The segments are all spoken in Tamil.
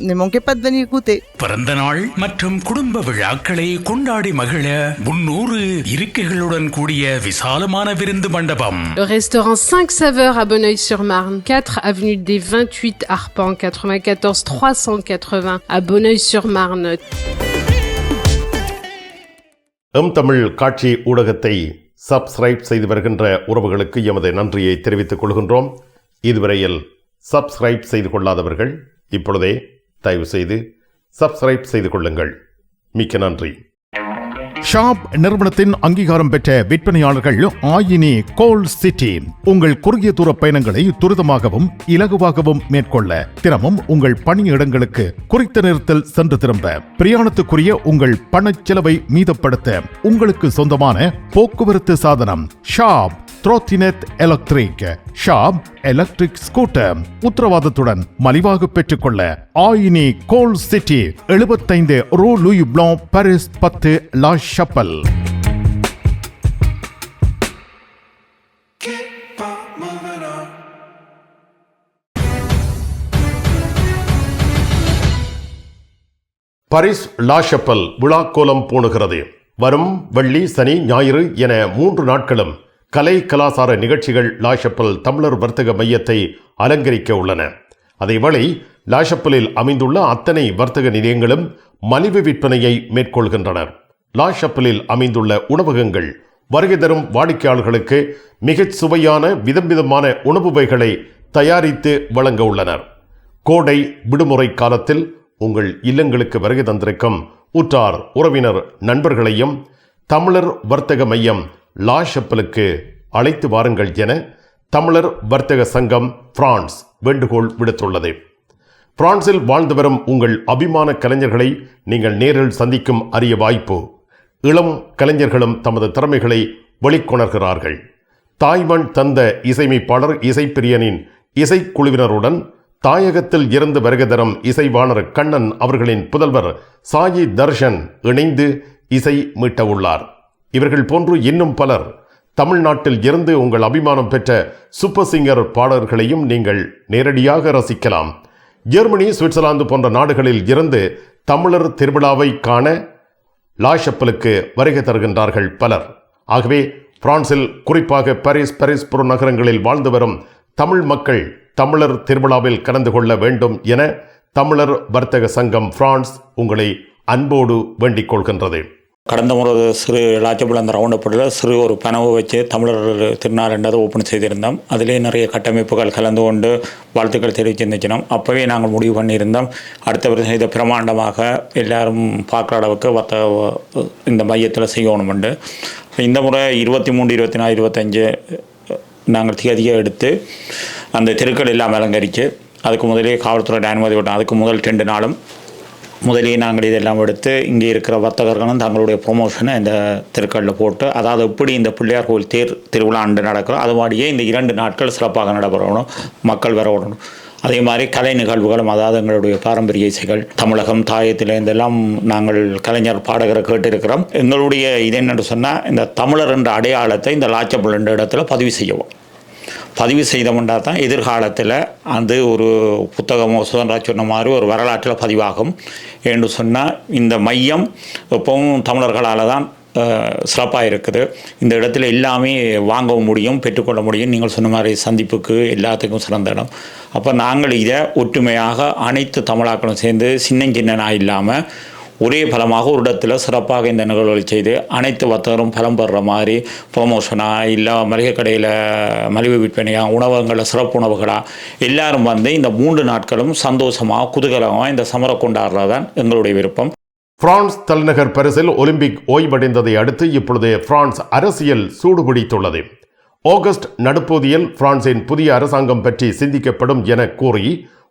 Venir goûter. பிறந்த நாள் மற்றும் குடும்ப விழாக்களை கொண்டாடி மகிழ முன்னூறு இருக்கைகளுடன் கூடிய விசாலமான விருந்து மண்டபம் Le restaurant 5 saveurs à Bonneuil-sur-Marne, 4 avenue des 28 Arpents, 94 380 à Bonneuil-sur-Marne. எம் தமிழ் காட்சி ஊடகத்தை சப்ஸ்கிரைப் செய்து வருகின்ற உறவுகளுக்கு எமது நன்றியை தெரிவித்துக் கொள்கின்றோம் இதுவரையில் சப்ஸ்கிரைப் செய்து கொள்ளாதவர்கள் இப்பொழுதே தயவு செய்து சப்ஸ்கிரைப் செய்து கொள்ளுங்கள். மிக்க நன்றி. ஷாப் நிறுவனத்தின் அங்கீகாரம் பெற்ற விற்பனையாளர்கள் ஆயினி கோல் சிட்டி. உங்கள் குறுகிய தூர பயணங்களை துரிதமாகவும் இலகுவாகவும் மேற்கொள்ள தினமும் உங்கள் பணியிடங்களுக்கு குறித்த நேரத்தில் சென்று திரும்ப பிரயாணத்துக்குரிய உங்கள் பணச் செலவை மீதப்படுத்த உங்களுக்கு சொந்தமான போக்குவரத்து சாதனம் ஷாப் த்ரோத்தினெட் எலக்ட்ரிக் ஷாப் எலக்ட்ரிக் ஸ்கூட்டர் உத்தரவாதத்துடன் மலிவாக பெற்றுக்கொள்ள ஆயினி கோல் சிட்டி எழுபத்தைந்து ரூ லூயி ப்ளோ பாரிஸ் பத்து லா ஷப்பல் பரிஸ் லாஷப்பல் விழா கோலம் பூணுகிறது. வரும் வெள்ளி சனி ஞாயிறு என மூன்று நாட்களும் கலை கலாசார நிகழ்ச்சிகள் லாஷப்பல் தமிழர் வர்த்தக மையத்தை அலங்கரிக்க உள்ளன. அதேவேளை லாஷப்பலில் அமைந்துள்ள அத்தனை வர்த்தக நிலையங்களும் மலிவு விற்பனையை மேற்கொள்கின்றனர். லாஷப்பலில் அமைந்துள்ள உணவகங்கள் வருகை தரும் வாடிக்கையாளர்களுக்கு மிகச் சுவையான விதம் விதமான உணவு வகைகளை தயாரித்து வழங்க உள்ளனர். கோடை விடுமுறை காலத்தில் உங்கள் இல்லங்களுக்கு வருகை தந்திருக்கும் உற்றார் உறவினர் நண்பர்களையும் தமிழர் வர்த்தக மையம் லா ஷப்பலுக்கு அழைத்து வாருங்கள் என தமிழர் வர்த்தக சங்கம் பிரான்ஸ் வேண்டுகோள் விடுத்துள்ளது. பிரான்சில் வாழ்ந்து வரும் உங்கள் அபிமான கலைஞர்களை நீங்கள் நேரில் சந்திக்கும் அரிய வாய்ப்பு. இளம் கலைஞர்களும் தமது திறமைகளை வெளிக்கொணர்கிறார்கள். தாய்மண் தந்த இசையமைப்பாளர் இசைப்பிரியனின் இசைக்குழுவினருடன் தாயகத்தில் இருந்து வருகை தரும் இசைவாணர் கண்ணன் அவர்களின் புதல்வர் சாயி தர்ஷன் இணைந்து இசை மீட்டவுள்ளார். இவர்கள் போன்று இன்னும் பலர் தமிழ்நாட்டில் இருந்து உங்கள் அபிமானம் பெற்ற சூப்பர் சிங்கர் பாடல்களையும் நீங்கள் நேரடியாக ரசிக்கலாம். ஜெர்மனி சுவிட்சர்லாந்து போன்ற நாடுகளில் இருந்து தமிழர் திருவிழாவை காண லாஷப்பலுக்கு வருகை தருகின்றார்கள் பலர். ஆகவே பிரான்சில் குறிப்பாக பாரிஸ் பாரிஸ் புற நகரங்களில் வாழ்ந்து வரும் தமிழ் மக்கள் தமிழர் திருவிழாவில் கலந்து கொள்ள வேண்டும் என தமிழர் வர்த்தக சங்கம் பிரான்ஸ் உங்களை அன்போடு வேண்டிக் கொள்கின்றது. கடந்த முறை சிறு லாச்சபுல் அந்த ரவுண்டப்பட்டில் சிறு ஒரு பனவு வச்சு தமிழர் திருநாள் என்றதை ஓப்பன் செய்திருந்தோம். அதிலே நிறைய கட்டமைப்புகள் கலந்து கொண்டு வாழ்த்துக்கள் தெரிவிச்சிருந்துச்சினோம் அப்போவே நாங்கள் முடிவு பண்ணியிருந்தோம். அடுத்த வருஷம் இதை பிரமாண்டமாக எல்லாரும் பார்க்குற அளவுக்கு வர்த்த இந்த மையத்தில் செய்யணுமெண்டு. இந்த முறை இருபத்தி மூணு இருபத்தி நாலு இருபத்தஞ்சு நாங்கள் திகதியாக எடுத்து அந்த தெருக்கள் எல்லாம் அலங்கரித்து அதுக்கு முதலே காவல்துறை அனுமதி விட்டோம் அதுக்கு முதல் ரெண்டு நாளும் முதலே நாங்கள் இதெல்லாம் எடுத்து இங்கே இருக்கிற வர்த்தகர்களும் தங்களுடைய ப்ரொமோஷனை இந்த திருக்கல்லில் போட்டு அதாவது எப்படி இந்த பிள்ளையார் கோவில் தேர் திருவிழா அன்று நடக்கிறோம் அது மாதிரியே இந்த இரண்டு நாட்கள் சிறப்பாக நடைபெறணும் மக்கள் வர விடணும் அதே மாதிரி கலை நிகழ்வுகளும் அதாவது எங்களுடைய பாரம்பரிய இசைகள் தமிழகம் தாயத்தில் இதெல்லாம் நாங்கள் கலைஞர் பாடகரை கேட்டிருக்கிறோம். எங்களுடைய இது என்னென்னு சொன்னால் இந்த தமிழர் என்ற அடையாளத்தை இந்த லாச்சபுள் என்ற இடத்துல பதிவு செய்யவும். பதிவு செய்தோம்னா தான் எதிர்காலத்தில் அது ஒரு புத்தகமோ சுதந்திரா சொன்ன மாதிரி ஒரு வரலாற்றில் பதிவாகும். என்று சொன்னால் இந்த மையம் எப்பவும் தமிழர்களால் தான் சிறப்பாக இருக்குது. இந்த இடத்துல எல்லாமே வாங்கவும் முடியும் பெற்றுக்கொள்ள முடியும். நீங்கள் சொன்ன மாதிரி சந்திப்புக்கு எல்லாத்துக்கும் சிறந்த இடம். அப்போ நாங்கள் இதை ஒற்றுமையாக அனைத்து தமிழாக்களும் சேர்ந்து சின்னஞ்சின்னனாக இல்லாமல் ஒரே பலமாக ஒரு இடத்துல சிறப்பாக இந்த நிகழ்வுகள் செய்து அனைத்து வர்த்தகரும் பலம் பெறுற மாதிரி ப்ரொமோஷனாக இல்லை மளிகை கடையில் மலிவு விற்பனையாக உணவகங்களில் சிறப்பு உணவுகளாக எல்லாரும் வந்து இந்த மூன்று நாட்களும் சந்தோஷமாக குதூகலமாக இந்த சமரை கொண்டாடுறதான் எங்களுடைய விருப்பம். பிரான்ஸ் தலைநகர் பரிசில் ஒலிம்பிக் ஓய்வடைந்ததை அடுத்து இப்பொழுது பிரான்ஸ் அரசியல் சூடுபிடித்துள்ளது. ஆகஸ்ட் நடுப்பகுதியில் பிரான்சின் புதிய அரசாங்கம் பற்றி சிந்திக்கப்படும் என கூறி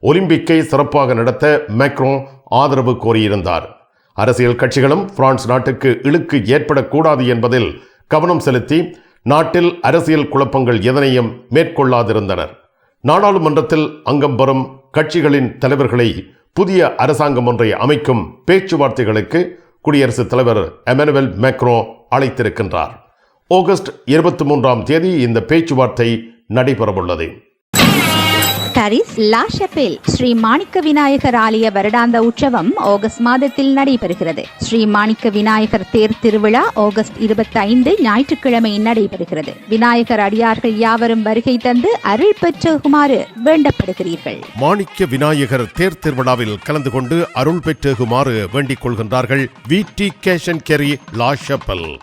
ஒலிம்பிக்கை சிறப்பாக நடத்த மேக்ரோன் ஆதரவு கோரியிருந்தார். அரசியல் கட்சிகளும் பிரான்ஸ் நாட்டுக்கு இழுக்கு ஏற்படக்கூடாது என்பதில் கவனம் செலுத்தி நாட்டில் அரசியல் குழப்பங்கள் எதனையும் மேற்கொள்ளாதிருந்தனர். நாடாளுமன்றத்தில் அங்கம் பெறும் கட்சிகளின் தலைவர்களை புதிய அரசாங்கம் ஒன்றை அமைக்கும் பேச்சுவார்த்தைகளுக்கு குடியரசுத் தலைவர் எமனுவல் மேக்ரோ அழைத்திருக்கின்றார். ஆகஸ்ட் இருபத்தி மூன்றாம் தேதி இந்த பேச்சுவார்த்தை நடைபெறவுள்ளது. Paris La Chapelle Sri Manicka Vinayagar ஆலய வருடாந்த உற்சவம் ஆகஸ்ட் மாதத்தில் நடைபெறுகிறது. ஸ்ரீ மாணிக்க விநாயகர் தேர் திருவிழா ஆகஸ்ட் இருபத்தி ஐந்து ஞாயிற்றுக்கிழமை நடைபெறுகிறது. விநாயகர் அடியார்கள் யாவரும் வருகை தந்து அருள் பெற்றுகுமாறு வேண்டப்படுகிறீர்கள். மாணிக்க விநாயகர் தேர் திருவிழாவில் கலந்து கொண்டு அருள் பெற்றுகுமாறு வேண்டிக் கொள்கின்றார்கள் வி. டி. கேஷன் கெரி லா ஷப்பல்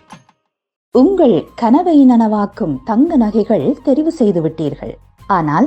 உங்கள் கனவை நனவாக்கும் தங்க நகைகள் தெரிவு செய்து விட்டீர்கள் ஆனால்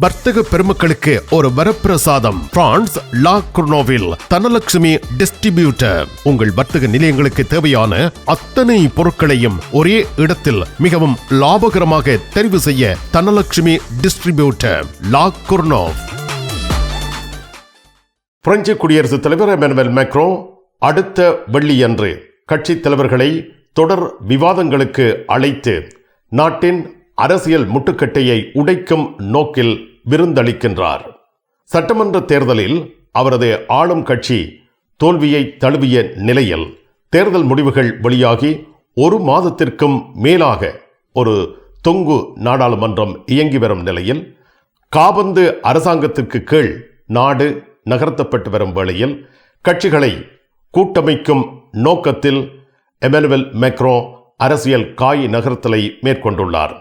வர்த்தக பெருமக்களுக்கு ஒரு வரப்பிரசாதம். பிரான்ஸ் லா குர்னோவில் தனலட்சுமி டிஸ்ட்ரிபியூட்டர். உங்கள் வர்த்தக நிலையங்களுக்கு தேவையான அத்தனை பொருட்களையும் ஒரே இடத்தில் மிகவும் லாபகரமாக தெரிவு செய்ய Dhanalakshmi distributor La Courneuve French குடியரசுத் தலைவர் எமனுவல் மேக்ரோ அடுத்த வெள்ளியன்று கட்சித் தலைவர்களை தொடர் விவாதங்களுக்கு அழைத்து நாட்டின் அரசியல் முட்டுக்கட்டையை உடைக்கும் நோக்கில் விருந்தளிக்கின்றார். சட்டமன்ற தேர்தலில் அவரது ஆளும் கட்சி தோல்வியை தழுவிய நிலையில் தேர்தல் முடிவுகள் வெளியாகி ஒரு மாதத்திற்கும் மேலாக ஒரு தொங்கு நாடாளுமன்றம் இயங்கி வரும் நிலையில் காபந்து அரசாங்கத்திற்கு கீழ் நாடு நகர்த்தப்பட்டு வரும் வேளையில் கட்சிகளை கூட்டமைக்கும் நோக்கத்தில் எமனுவல் மெக்ரோ அரசியல் காய் நகர்த்தலை மேற்கொண்டுள்ளார்.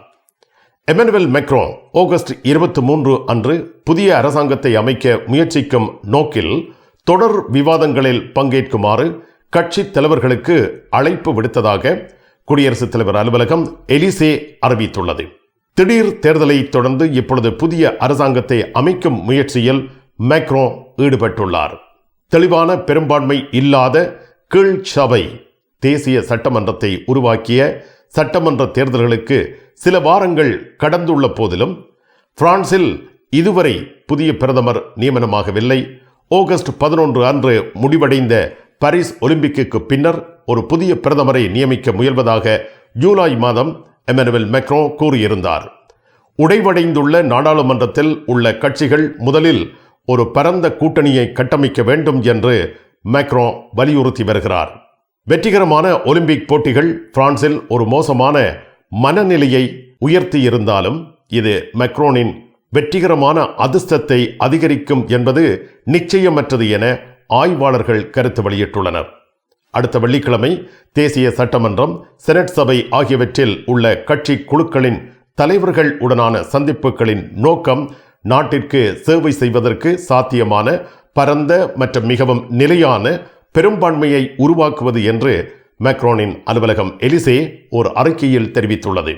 எமனுவல் மெக்ரோ ஆகஸ்ட் இருபத்தி மூன்று அன்று புதிய அரசாங்கத்தை அமைக்க முயற்சிக்கும் நோக்கில் தொடர் விவாதங்களில் பங்கேற்குமாறு கட்சி தலைவர்களுக்கு அழைப்பு விடுத்ததாக குடியரசுத் தலைவர் அலுவலகம் எலிசே அறிவித்துள்ளது. திடீர் தேர்தலை தொடர்ந்து இப்பொழுது புதிய அரசாங்கத்தை அமைக்கும் முயற்சியில் மேக்ரோ ஈடுபட்டுள்ளார். தெளிவான பெரும்பான்மை இல்லாத கீழ் சபை தேசிய சட்டமன்றத்தை உருவாக்கிய சட்டமன்ற தேர்தல்களுக்கு சில வாரங்கள் கடந்துள்ள போதிலும் பிரான்சில் இதுவரை புதிய பிரதமர் நியமனமாகவில்லை. ஆகஸ்ட் பதினொன்று அன்று முடிவடைந்த பாரிஸ் ஒலிம்பிக்கு பின்னர் ஒரு புதிய பிரதமரை நியமிக்க முயல்வதாக ஜூலை மாதம் எமனுவல் மெக்ரோ கூறியிருந்தார். உடைவடைந்துள்ள நாடாளுமன்றத்தில் உள்ள கட்சிகள் முதலில் ஒரு பரந்த கூட்டணியை கட்டமைக்க வேண்டும் என்று மேக்ரோ வலியுறுத்தி வருகிறார். வெற்றிகரமான ஒலிம்பிக் போட்டிகள் பிரான்சில் ஒரு மோசமான மனநிலையை உயர்த்தி இருந்தாலும் இது மெக்ரோனின் வெற்றிகரமான அதிர்ஷ்டத்தை அதிகரிக்கும் என்பது நிச்சயமற்றது என ஆய்வாளர்கள் கருத்து வெளியிட்டுள்ளனர். அடுத்த வெள்ளிக்கிழமை தேசிய சட்டமன்றம் செனட் சபை ஆகியவற்றில் உள்ள கட்சி குழுக்களின் தலைவர்கள் உடனான சந்திப்புகளின் நோக்கம் நாட்டிற்கு சேவை செய்வதற்கு சாத்தியமான பரந்த மற்றும் மிகவும் நிலையான பெரும்பான்மையை உருவாக்குவது என்று மேக்ரோனின் அலுவலகம் எலிசே ஒரு அறிக்கையில் தெரிவித்துள்ளது.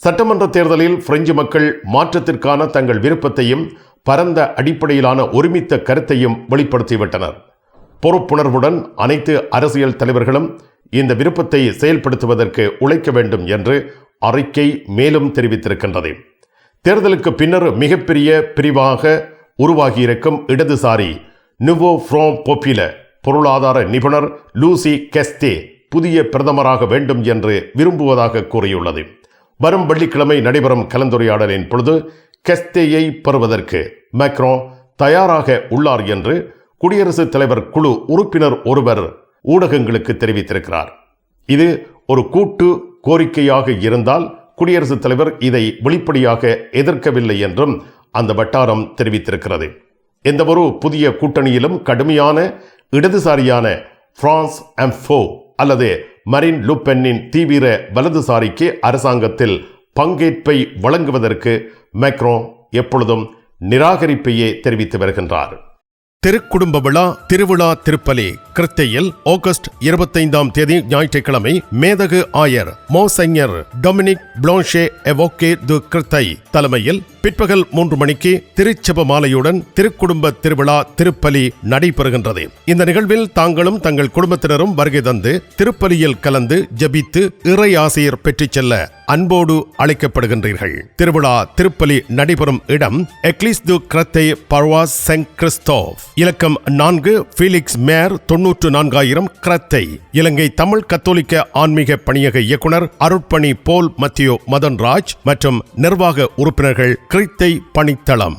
சட்டமன்ற தேர்தலில் பிரெஞ்சு மக்கள் மாற்றத்திற்கான தங்கள் விருப்பத்தையும் பரந்த அடிப்படையிலான ஒருமித்த கருத்தையும் வெளிப்படுத்திவிட்டனர். பொறுப்புணர்வுடன் அனைத்து அரசியல் தலைவர்களும் இந்த விருப்பத்தை செயல்படுத்துவதற்கு உழைக்க வேண்டும் என்று அறிக்கை மேலும் தெரிவித்திருக்கின்றது. தேர்தலுக்கு பின்னர் மிகப்பெரிய பிரிவாக உருவாகியிருக்கும் இடதுசாரி நுவோ ஃப்ரோ பொப்பில பொருளாதார நிபுணர் லூசி கெஸ்தே புதிய பிரதமராக வேண்டும் என்று விரும்புவதாக கூறியுள்ளது. வரும் வெள்ளிக்கிழமை நடைபெறும் கலந்துரையாடலின் பொழுது கெஸ்தேயை பெறுவதற்கு மேக்ரோ தயாராக உள்ளார் என்று குடியரசுத் தலைவர் குழு உறுப்பினர் ஒருவர் ஊடகங்களுக்கு தெரிவித்திருக்கிறார். இது ஒரு கூட்டு கோரிக்கையாக இருந்தால் குடியரசுத் தலைவர் இதை வெளிப்படையாக எதிர்க்கவில்லை என்றும் அந்த வட்டாரம் தெரிவித்திருக்கிறது. எந்தவொரு புதிய கூட்டணியிலும் கடுமையான இடதுசாரியான பிரான்ஸ் எம்ஃபோ அல்லது மரின் லுப்பென்னின் தீவிர வலதுசாரிக்கு அரசாங்கத்தில் பங்கேற்பை வழங்குவதற்கு மேக்ரோ எப்பொழுதும் நிராகரிப்பையே தெரிவித்து வருகின்றார். திருக்குடும்ப விழா திருவிழா திருப்பலி கிருத்தையில் ஆகஸ்ட் இருபத்தைந்தாம் தேதி ஞாயிற்றுக்கிழமை மேதகு ஆயர் மோசைஞர் டொமினிக் பிளான்ஷே எவோகே து கிருத்தை தலைமையில் பிற்பகல் மூன்று மணிக்கு திருச்சப மாலையுடன் திருக்குடும்ப திருவிழா திருப்பலி நடைபெறுகின்றது. இந்த நிகழ்வில் தாங்களும் தங்கள் குடும்பத்தினரும் வருகை தந்து திருப்பலியில் கலந்து ஜபித்து இறை ஆசிரியர் பெற்றுச் செல்ல அன்போடு அழைக்கப்படுகின்றீர்கள். திருவிழா திருப்பலி நடைபெறும் இடம் எக்லிஸ் து கிரத்தை பர்வாஸ் செங் கிறிஸ்தோவ். இலக்கம் நான்கு ஃபீலிக்ஸ் மேர் தொன்னூற்று நான்காயிரம் கிரத்தை. இலங்கை தமிழ் கத்தோலிக்க ஆன்மீக பணியக இயக்குனர் அருட்பணி போல் மத்தியோ மதன்ராஜ் மற்றும் நிர்வாக உறுப்பினர்கள் கிரித்தை பணித்தளம்.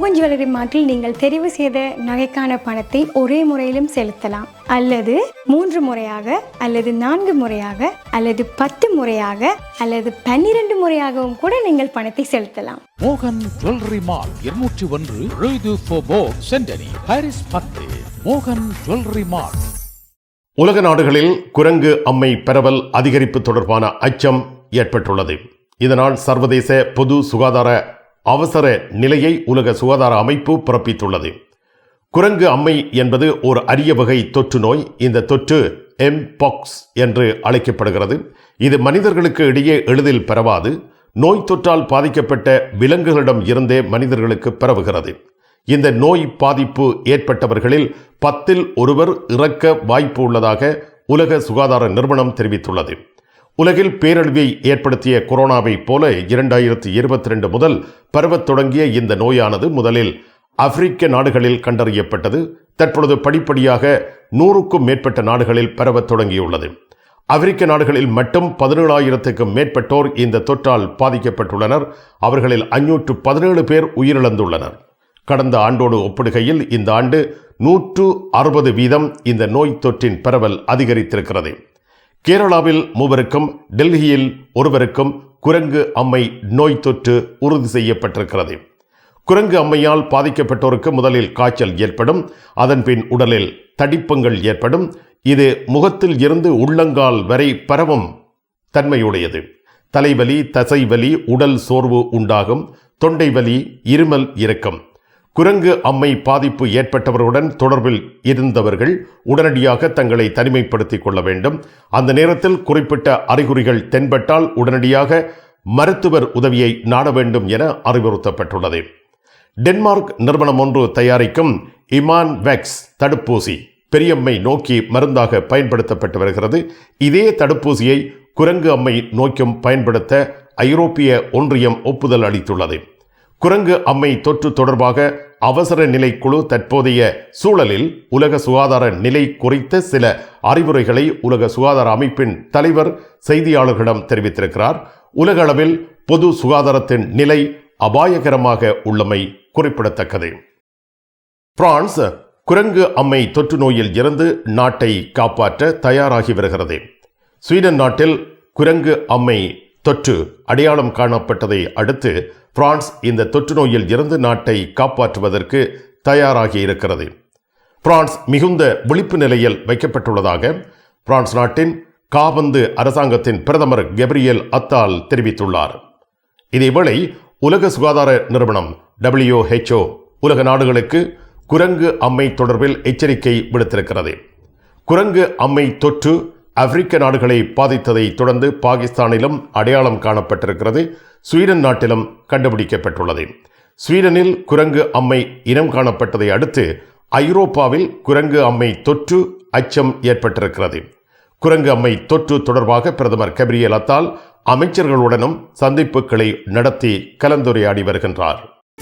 மோகன் ஜுவல்லரி மார்ட்டில் நீங்கள் தெரிவு செய்த நகைக்கான பணத்தை ஒரே முறையிலும் செலுத்தலாம். அல்லது மூன்று முறையாக அல்லது நான்கு முறையாக அல்லது பத்து முறையாக அல்லது பன்னிரண்டு முறையாகவும் கூட நீங்கள் பணத்தை செலுத்தலாம். மோகன் ஜுவல்லரி மால் இருநூற்றி ஒன்று சென்டனி பாரிஸ் பத்து. மோகன் ஜுவல்லரி மால். உலக நாடுகளில் குரங்கு அம்மை பரவல் அதிகரிப்பு தொடர்பான அச்சம் ஏற்பட்டுள்ளது. இதனால் சர்வதேச பொது சுகாதார அவசர நிலையை உலக சுகாதார அமைப்பு பிறப்பித்துள்ளது. குரங்கு அம்மை என்பது ஒரு அரிய வகை தொற்று நோய். இந்த தொற்று எம்பாக்ஸ் என்று அழைக்கப்படுகிறது. இது மனிதர்களுக்கு இடையே எளிதில் பரவாது. நோய் தொற்றால் பாதிக்கப்பட்ட விலங்குகளிடம் இருந்தே மனிதர்களுக்கு பரவுகிறது. இந்த நோய் பாதிப்பு ஏற்பட்டவர்களில் பத்தில் ஒருவர் இறக்க வாய்ப்பு உள்ளதாக உலக சுகாதார நிறுவனம் தெரிவித்துள்ளது. உலகில் பேரழிவை ஏற்படுத்திய கொரோனாவை போல இரண்டாயிரத்தி இருபத்தி ரெண்டு முதல் பரவத் தொடங்கிய இந்த நோயானது முதலில் ஆப்பிரிக்க நாடுகளில் கண்டறியப்பட்டது. தற்பொழுது படிப்படியாக நூறுக்கும் மேற்பட்ட நாடுகளில் பரவத் தொடங்கியுள்ளது. ஆப்பிரிக்க நாடுகளில் மட்டும் பதினேழாயிரத்துக்கும் மேற்பட்டோர் இந்த தொற்றால் பாதிக்கப்பட்டுள்ளனர். அவர்களில் அஞ்சூற்று பதினேழு பேர் உயிரிழந்துள்ளனர். கடந்த ஆண்டோடு ஒப்பிடுகையில் இந்த ஆண்டு நூற்று அறுபது வீதம் இந்த நோய் தொற்றின் பரவல் அதிகரித்திருக்கிறது. கேரளாவில் மூவருக்கும் டெல்லியில் ஒருவருக்கும் குரங்கு அம்மை நோய் தொற்று உறுதி செய்யப்பட்டிருக்கிறது. குரங்கு அம்மையால் பாதிக்கப்பட்டோருக்கு முதலில் காய்ச்சல் ஏற்படும் அதன்பின் உடலில் தடிப்பங்கள் ஏற்படும். இது முகத்தில் இருந்து உள்ளங்கால் வரை பரவும் தன்மையுடையது. தலைவலி தசைவலி உடல் சோர்வு உண்டாகும் தொண்டை வலி இருமல் இருக்கும் குரங்கு அம்மை பாதிப்பு ஏற்பட்டவருடன் தொடர்பில் இருந்தவர்கள் உடனடியாக தங்களை தனிமைப்படுத்திக் கொள்ள வேண்டும். அந்த நேரத்தில் குறிப்பிட்ட அறிகுறிகள் தென்பட்டால் உடனடியாக மருத்துவர் உதவியை நாட வேண்டும் என அறிவுறுத்தப்பட்டுள்ளது. டென்மார்க் நிறுவனம் ஒன்று தயாரிக்கும் இமான் வேக்ஸ் தடுப்பூசி பெரியம்மை நோக்கி மருந்தாக பயன்படுத்தப்பட்டு வருகிறது. இதே தடுப்பூசியை குரங்கு அம்மை நோக்கும் பயன்படுத்த ஐரோப்பிய ஒன்றியம் ஒப்புதல் அளித்துள்ளது. குரங்கு அம்மை தொற்று தொடர்பாக அவசர நிலை குழு தற்போதைய சூழலில் உலக சுகாதார நிலை குறித்த சில அறிவுரைகளை உலக சுகாதார அமைப்பின் தலைவர் செய்தியாளர்களிடம் தெரிவித்திருக்கிறார். உலக அளவில் பொது சுகாதாரத்தின் நிலை அபாயகரமாக உள்ளமை குறிப்பிடத்தக்கது. பிரான்ஸ் குரங்கு அம்மை தொற்று நோயில் இருந்து நாட்டை காப்பாற்ற தயாராகி வருகிறது. ஸ்வீடன் நாட்டில் குரங்கு அம்மை தொற்று அடையாளம் காணப்பட்டதை அடுத்து பிரான்ஸ் இந்த தொற்று நோயில் இருந்து நாட்டை காப்பாற்றுவதற்கு தயாராகி இருக்கிறது. பிரான்ஸ் மிகுந்த விழிப்பு நிலையில் வைக்கப்பட்டுள்ளதாக பிரான்ஸ் நாட்டின் காபந்து அரசாங்கத்தின் பிரதமர் கெப்ரியல் அத்தால் தெரிவித்துள்ளார். இதேவேளை உலக சுகாதார நிறுவனம் டபிள்யூஹெச்ஓ உலக நாடுகளுக்கு குரங்கு அம்மை தொடர்பில் எச்சரிக்கை விடுத்திருக்கிறது. குரங்கு அம்மை தொற்று ஆப்பிரிக்க நாடுகளை பாதித்ததை தொடர்ந்து பாகிஸ்தானிலும் அடையாளம் காணப்பட்டிருக்கிறது. ஸ்வீடன் நாட்டிலும் கண்டுபிடிக்கப்பட்டுள்ளது. ஸ்வீடனில் குரங்கு அம்மை இனம் காணப்பட்டதை அடுத்து ஐரோப்பாவில் குரங்கு அம்மை தொற்று அச்சம் ஏற்பட்டிருக்கிறது. குரங்கு அம்மை தொற்று தொடர்பாக பிரதமர் கபிரியல் அத்தால் அமைச்சர்களுடனும் சந்திப்புகளை நடத்தி கலந்துரையாடி வருகின்றார்.